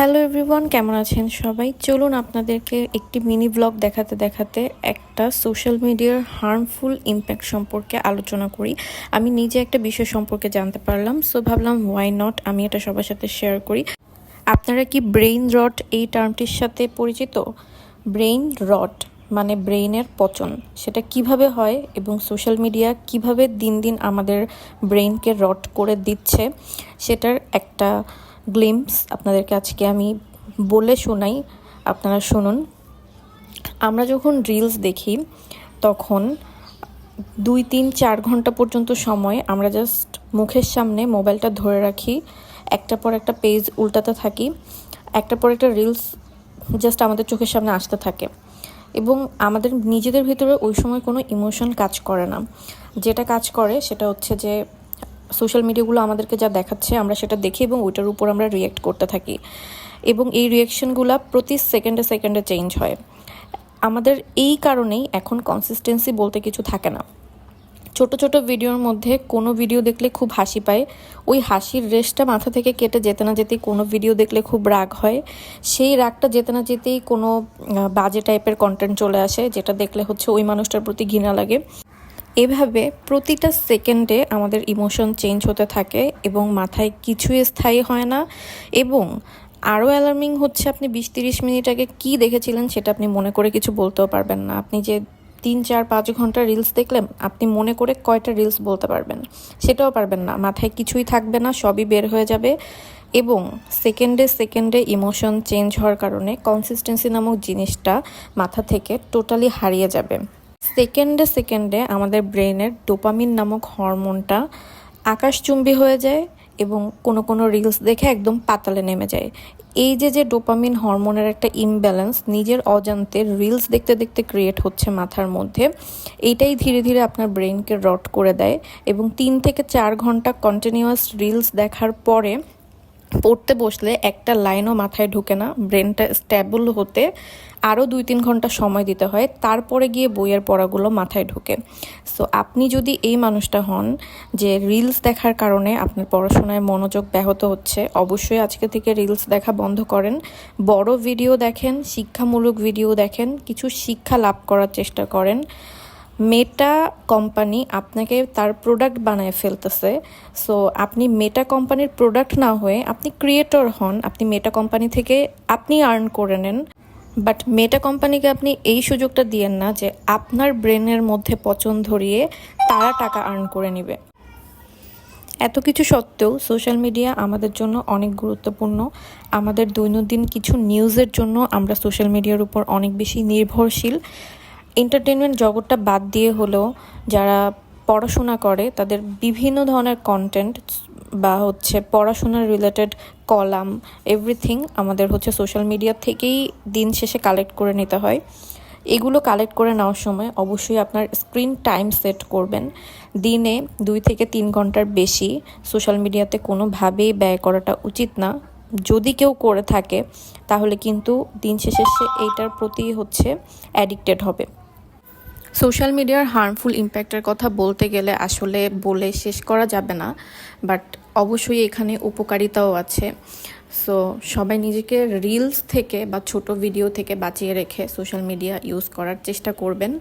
Hello everyone, কেমন আছেন সবাই? চলুন আপনাদেরকে একটি মিনি ব্লগ দেখাতে দেখাতে একটা সোশ্যাল মিডিয়ার হার্মফুল ইম্প্যাক্ট সম্পর্কে আলোচনা করি। আমি নিজে একটা বিষয় সম্পর্কে জানতে পারলাম, সো ভাবলাম ওয়াই নট আমি এটা সবার সাথে শেয়ার করি। আপনারা কি ব্রেইন রট এই টার্মটির সাথে পরিচিত? ব্রেইন রট মানে ব্রেইনের পচন, সেটা কীভাবে হয় এবং সোশ্যাল মিডিয়া কীভাবে দিন দিন আমাদের ব্রেইনকে রট করে দিচ্ছে, সেটার একটা গ্লিমস আপনাদেরকে আজকে আমি বলে শোনাই, আপনারা শুনুন। আমরা যখন রিলস দেখি, তখন দুই তিন চার ঘণ্টা পর্যন্ত সময় আমরা জাস্ট মুখের সামনে মোবাইলটা ধরে রাখি। একটা পর একটা পেজ উল্টাতে থাকি, একটা পর একটা রিলস জাস্ট আমাদের চোখের সামনে আসতে থাকে। এবং আমাদের নিজেদের ভিতরে ওই সময় কোনো ইমোশন কাজ করে না। যেটা কাজ করে সেটা হচ্ছে যে সোশ্যাল মিডিয়াগুলো আমাদেরকে যা দেখাচ্ছে, আমরা সেটা দেখি এবং ওইটার উপর আমরা রিয়েক্ট করতে থাকি। এবং এই রিয়েকশনগুলো প্রতি সেকেন্ডে সেকেন্ডে চেঞ্জ হয়। আমাদের এই কারণেই এখন কনসিস্টেন্সি বলতে কিছু থাকে না। ছোট ছোট ভিডিওর মধ্যে কোনো ভিডিও দেখলে খুব হাসি পায়। ওই হাসির রেশটা মাথা থেকে কেটে যেতে না যেতেই কোনো ভিডিও দেখলে খুব রাগ হয়। সেই রাগটা যেতে না যেতেই কোনো বাজে টাইপের কন্টেন্ট চলে আসে, যেটা দেখলে হচ্ছে ওই মানুষটার প্রতি ঘৃণা লাগে। এভাবে প্রতিটা সেকেন্ডে আমাদের ইমোশন চেঞ্জ হতে থাকে এবং মাথায় কিছুই স্থায়ী হয় না এবং আরও অ্যালার্মিং হচ্ছে আপনি বিশ তিরিশ মিনিট আগে কী দেখেছিলেন সেটা আপনি মনে করে কিছু বলতেও পারবেন না। আপনি যে তিন, চার, পাঁচ ঘণ্টা রিলস দেখলেন, আপনি মনে করে কয়টা রিলস বলতে পারবেন সেটাও পারবেন না। মাথায় কিছুই থাকবে না, সবই বের হয়ে যাবে এবং সেকেন্ডে সেকেন্ডে ইমোশন চেঞ্জ হওয়ার কারণে কনসিস্টেন্সি নামক জিনিসটা মাথা থেকে টোটালি হারিয়ে যাবে। সেকেন্ডে সেকেন্ডে আমাদের ব্রেনের ডোপামিন নামক হরমোনটা আকাশচুম্বী হয়ে যায় এবং কোনো কোনো রিলস দেখে একদম পাতালে নেমে যায়। এই যে যে ডোপামিন হরমোনের একটা ইমব্যালেন্স নিজের অজান্তে রিলস দেখতে দেখতে ক্রিয়েট হচ্ছে মাথার মধ্যে, এইটাই ধীরে ধীরে আপনার ব্রেনকে রট করে দেয় এবং তিন থেকে চার ঘণ্টা কন্টিনিউয়াস রিলস দেখার পরে পড়তে বসলে একটা লাইনও মাথায় ঢুকে না, ব্রেনটা স্ট্যাবল হতে আরও দুই তিন ঘণ্টা সময় দিতে হয়, তারপরে গিয়ে বইয়ের পড়াগুলো মাথায় ঢোকে। সো আপনি যদি এই মানুষটা হন যে রিলস দেখার কারণে আপনার পড়াশোনায় মনোযোগ ব্যাহত হচ্ছে, অবশ্যই আজকে থেকে রিলস দেখা বন্ধ করেন, বড় ভিডিও দেখেন, শিক্ষামূলক ভিডিও দেখেন, কিছু শিক্ষা লাভ করার চেষ্টা করেন। মেটা কোম্পানি আপনাকে তার প্রোডাক্ট বানায় ফেলতেছে। সো আপনি মেটা কোম্পানির প্রোডাক্ট না হয়ে আপনি ক্রিয়েটর হন, আপনি মেটা কোম্পানি থেকে আপনি আর্ন করে নেন। বাট মেটা কোম্পানিকে আপনি এই সুযোগটা দিয়েন না যে আপনার ব্রেনের মধ্যে পচন ধরিয়ে তারা টাকা আর্ন করে নেবে। এত কিছু সত্ত্বেও সোশ্যাল মিডিয়া আমাদের জন্য অনেক গুরুত্বপূর্ণ। আমাদের দৈনন্দিন কিছু নিউজের জন্য আমরা সোশ্যাল মিডিয়ার উপর অনেক বেশি নির্ভরশীল। এন্টারটেনমেন্ট জগৎটা বাদ দিয়ে হলেও যারা পড়াশোনা করে, তাদের বিভিন্ন ধরনের কন্টেন্ট বা হচ্ছে পড়াশোনার রিলেটেড কলাম এভরিথিং আমাদের হচ্ছে সোশ্যাল মিডিয়া থেকেই দিন শেষে কালেক্ট করে নিতে হয়। এগুলো কালেক্ট করে নেওয়ার সময় অবশ্যই আপনার স্ক্রিন টাইম সেট করবেন। দিনে দুই থেকে তিন ঘণ্টার বেশি সোশ্যাল মিডিয়াতে কোনোভাবেই ব্যয় করাটা উচিত না। যদি কেউ করে থাকে, তাহলে কিন্তু দিন শেষে সে এইটার প্রতি হচ্ছে অ্যাডিক্টেড হবে। সোশ্যাল মিডিয়ার হার্মফুল ইম্প্যাক্টের কথা বলতে গেলে আসলে বলে শেষ করা যাবে না, বাট অবশ্যই এখানে উপকারিতাও আছে। সো সবাই নিজেকে রিলস থেকে বা ছোট ভিডিও থেকে বাঁচিয়ে রেখে সোশ্যাল মিডিয়া ইউজ করার চেষ্টা করবেন।